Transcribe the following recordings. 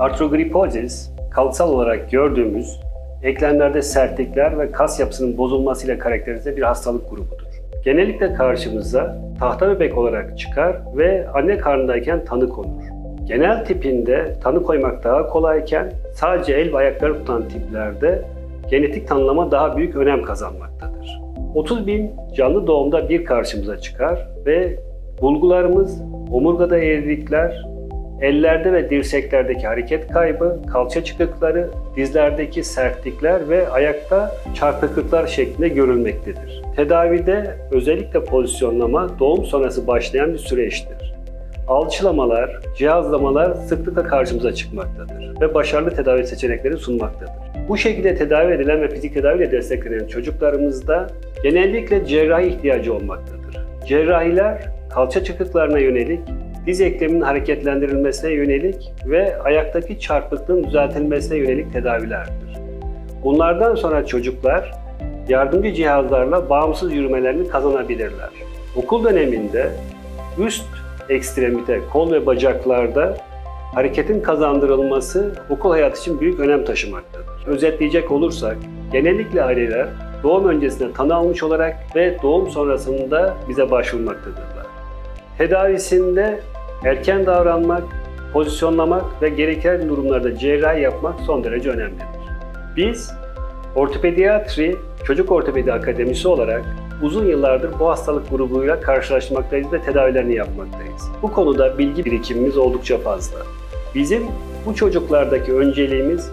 Arthrogryposis, kalçasal olarak gördüğümüz eklemlerde sertlikler ve kas yapısının bozulmasıyla karakterize bir hastalık grubudur. Genellikle karşımıza tahta bebek olarak çıkar ve anne karnındayken tanı konur. Genel tipinde tanı koymak daha kolayken sadece el ve ayakları tutan tiplerde genetik tanımlama daha büyük önem kazanmaktadır. 30 bin canlı doğumda bir karşımıza çıkar ve bulgularımız omurgada eğrilikler, ellerde ve dirseklerdeki hareket kaybı, kalça çıkıkları, dizlerdeki sertlikler ve ayakta çarpıklıklar şeklinde görülmektedir. Tedavide özellikle pozisyonlama doğum sonrası başlayan bir süreçtir. Alçılamalar, cihazlamalar sıklıkla karşımıza çıkmaktadır ve başarılı tedavi seçenekleri sunmaktadır. Bu şekilde tedavi edilen ve fizik tedaviyle desteklenen çocuklarımızda genellikle cerrahi ihtiyacı olmaktadır. Cerrahiler kalça çıkıklarına yönelik, diz ekleminin hareketlendirilmesine yönelik ve ayaktaki çarpıklığın düzeltilmesine yönelik tedavilerdir. Bunlardan sonra çocuklar yardımcı cihazlarla bağımsız yürümelerini kazanabilirler. Okul döneminde üst ekstremite, kol ve bacaklarda hareketin kazandırılması okul hayatı için büyük önem taşımaktadır. Özetleyecek olursak, genellikle aileler doğum öncesinde tanı almış olarak ve doğum sonrasında bize başvurmaktadırlar. Tedavisinde erken davranmak, pozisyonlamak ve gereken durumlarda cerrahi yapmak son derece önemlidir. Biz Ortopediyatri Çocuk Ortopedi Akademisi olarak uzun yıllardır bu hastalık grubuyla karşılaşmaktayız ve tedavilerini yapmaktayız. Bu konuda bilgi birikimimiz oldukça fazla. Bizim bu çocuklardaki önceliğimiz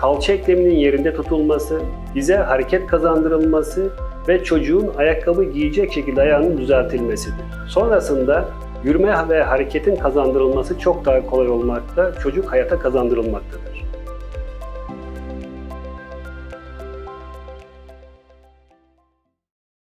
kalça ekleminin yerinde tutulması, bize hareket kazandırılması ve çocuğun ayakkabı giyecek şekilde ayağının düzeltilmesidir. Sonrasında yürüme ve hareketin kazandırılması çok daha kolay olmakta, çocuk hayata kazandırılmaktadır.